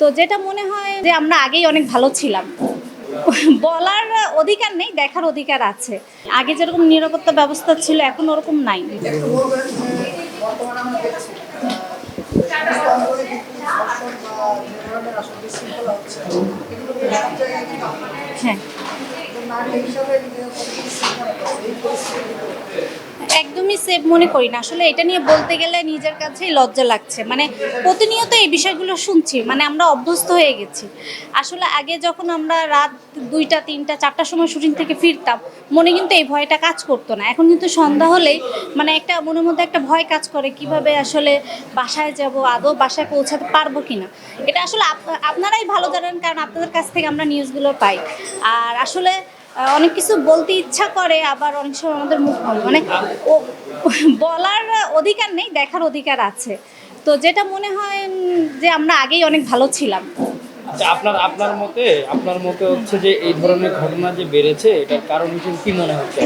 তো যেটা মনে হয় যে আমরা আগেই অনেক ভালো ছিলাম। বলার অধিকার নেই, দেখার অধিকার আছে। আগে যেরকম নিরাপত্তা ব্যবস্থা ছিল, এখন ওরকম নাই। হ্যাঁ। একদমই সেফ মনে করি না। আসলে এটা নিয়ে বলতে গেলে নিজের কাছেই লজ্জা লাগছে। মানে প্রতিনিয়ত এই বিষয়গুলো শুনছি মানে আমরা অভ্যস্ত হয়ে গেছি। আসলে আগে যখন আমরা রাত দুইটা, তিনটা, চারটার সময় শুটিং থেকে ফিরতাম, মনে কিন্তু এই ভয়টা কাজ করতো না। এখন কিন্তু সন্ধ্যা হলেই মানে একটা মনের মধ্যে একটা ভয় কাজ করে, কীভাবে আসলে বাসায় যাব, আদৌ বাসায় পৌঁছাতে পারব কিনা। এটা আসলে আপনারাই ভালো জানেন, কারণ আপনাদের কাছ থেকে আমরা নিউজগুলো পাই। আর আসলে অনেক কিছু বলতে ইচ্ছা করে আবার অনেক সময় আমাদের মুখ। মানে ও বলার অধিকার নেই দেখার অধিকার আছে। তো যেটা মনে হয় যে আমরা আগেই অনেক ভালো ছিলাম। আচ্ছা আপনার আপনার মতে আপনার মতে হচ্ছে যে এই ধরনের ঘটনা যে বেড়েছে এটার কারণ হিসেবে কি মনে হচ্ছে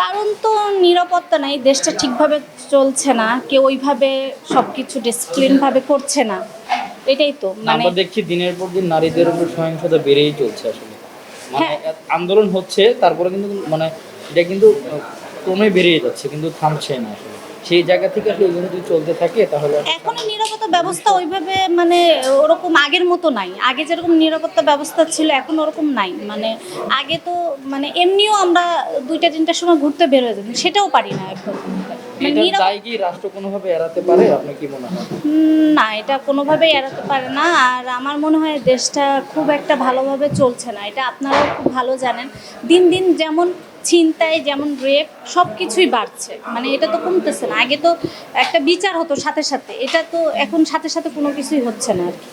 কারণ তো নিরাপত্তা নাই দেশটা ঠিকভাবে চলছে না কেউ ওইভাবে সব কিছু ডিসিপ্লিনভাবে করছে না। এটাই তো মানে আমরা দেখছি দিনের পর দিন নারীদের উপর সহিংসতা বেড়েই চলছে আসলে। মানে হ্যাঁ। আন্দোলন হচ্ছে তারপরে কিন্তু মানে এটা কিন্তু ক্রমে বেরিয়ে যাচ্ছে কিন্তু থামছে না সেই জায়গা থেকে আসলে এগুলো যদি চলতে থাকে তাহলে এখনও নিরাপত্তা ব্যবস্থা ওইভাবে মানে ওরকম আগের মতো নাই। আগে যেরকম নিরাপত্তা ব্যবস্থা ছিল এখন ওরকম নাই। মানে আগে তো মানে এমনিও আমরা দুইটা তিনটার সময় ঘুরতে বের হয়ে যেতাম সেটাও পারি না এখন মানে না এটা কোনোভাবেই এড়াতে পারে না। আর আমার মনে হয় দেশটা খুব একটা ভালোভাবে চলছে না। এটা আপনারাও খুব ভালো জানেন। দিন দিন যেমন ছিনতাই যেমন রেপ সব কিছুই বাড়ছে। মানে এটা তো কমতেছে না। আগে তো একটা বিচার হতো সাথে সাথে। এটা তো এখন সাথে সাথে কোনো কিছুই হচ্ছে না আর কি।